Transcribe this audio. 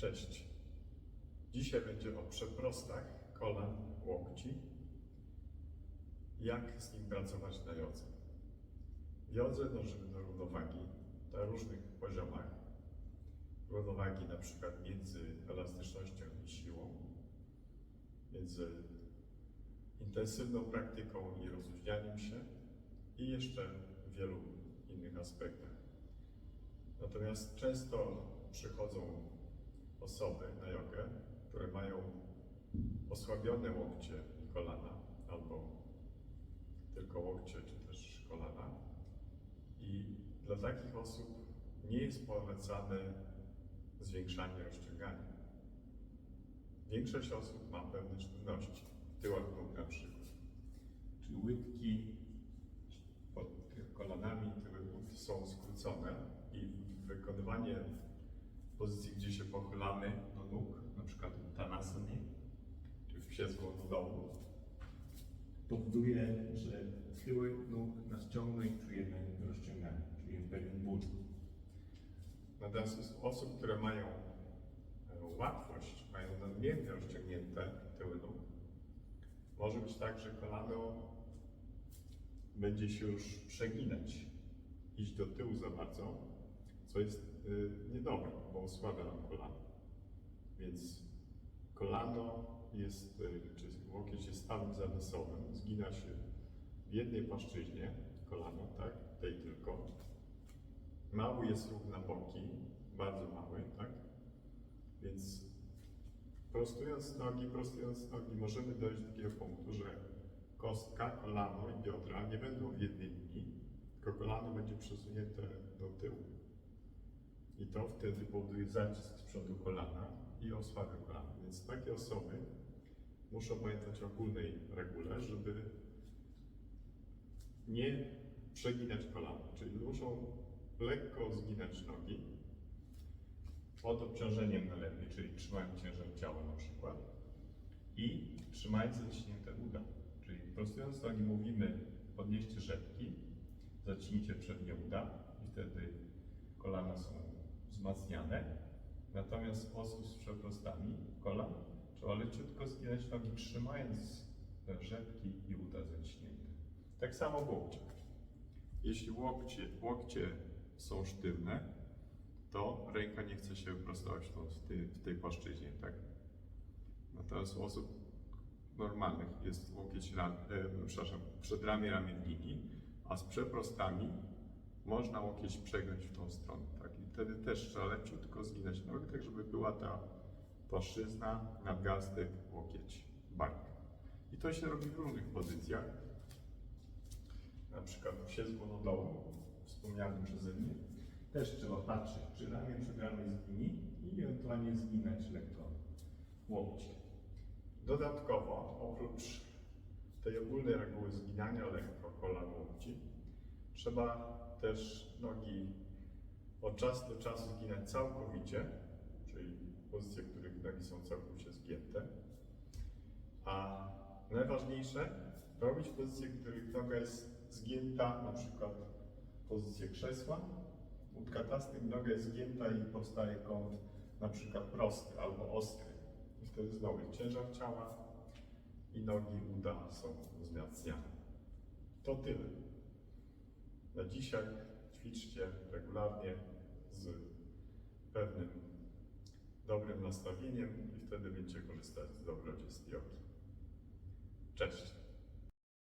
Cześć. Dzisiaj będzie o przeprostach kolan, łokci. Jak z nim pracować na jodze. Jodze dążymy do równowagi na różnych poziomach. Równowagi na przykład między elastycznością i siłą, między intensywną praktyką i rozluźnianiem się i jeszcze w wielu innych aspektach. Natomiast często przychodzą osoby na jogę, które mają osłabione łokcie i kolana, albo tylko łokcie, czy też kolana. I dla takich osób nie jest polecane zwiększanie rozciągania. Większość osób ma pewne sztywności, w tyłach na przykład. Czy łydki pod kolanami, tyły łód są skrócone i wykonywanie pozycji, gdzie się pochylamy do nóg, na przykład w tanasanie, czy w psie z dołu, powoduje, że tyły nóg nas ciągną i czujemy rozciąganie, czujemy pewien ból. Natomiast u osób, które mają e, łatwość, mają nadmiernie rozciągnięte tyły nóg, może być tak, że kolano będzie się już przeginać, iść do tyłu za bardzo, co jest y, niedobre, bo osłabia nam kolano. Więc kolano jest, y, czy łokieć jest stawem zamysłowym, zgina się w jednej płaszczyźnie, kolano, tak, tej tylko. Mały jest ruch na boki, bardzo mały, tak? Więc prostując nogi, prostując nogi, możemy dojść do takiego punktu, że kostka, kolano i biodra nie będą w jednej linii, tylko kolano będzie przesunięte do tyłu. I to wtedy powoduje zacisk z przodu kolana i osłabia kolana. Więc takie osoby muszą pamiętać o ogólnej regule, żeby nie przeginać kolana, czyli muszą lekko zginać nogi pod obciążeniem najlepiej, czyli trzymając ciężar ciała na przykład i trzymając zaciśnięte uda. Czyli prostując nogi mówimy podnieście rzepki, zacznijcie przednie uda i wtedy kolana są wzmacniane. Natomiast osób z przeprostami kolan trzeba leciutko zginać nogi, trzymając te rzepki i uda zaciśnięte. Tak samo w łokciach. Jeśli łokcie, łokcie są sztywne, to ręka nie chce się prostować w, tej, w tej płaszczyźnie, tak? Natomiast u osób normalnych jest łokieć, ram, e, przepraszam, przedramię a z przeprostami można łokieć przegiąć w tą stronę, tak? I wtedy też trzeba leciutko zginać nogę, tak żeby była ta płaszczyzna, nadgarstek, łokieć, bark. I to się robi w różnych pozycjach. Na przykład w siedzbu do dołu, wspomnianym przeze mnie, też trzeba patrzeć, czy ramię przed ramię zgini i ewentualnie zginać lekko łokcie. Dodatkowo, oprócz tej ogólnej reguły zginania lekko kolan łokci, trzeba też nogi od czasu do czasu zginać całkowicie, czyli pozycje, w których nogi są całkowicie zgięte. A najważniejsze, robić pozycje, w których noga jest zgięta, na przykład pozycję krzesła, łódka tasty, noga jest zgięta i powstaje kąt na przykład prosty albo ostry. I wtedy znowu ciężar ciała i nogi uda są wzmacniane. To tyle. Na dzisiaj ćwiczcie regularnie z pewnym dobrym nastawieniem i wtedy będziecie korzystać z dobrodziejstw jogi. Cześć!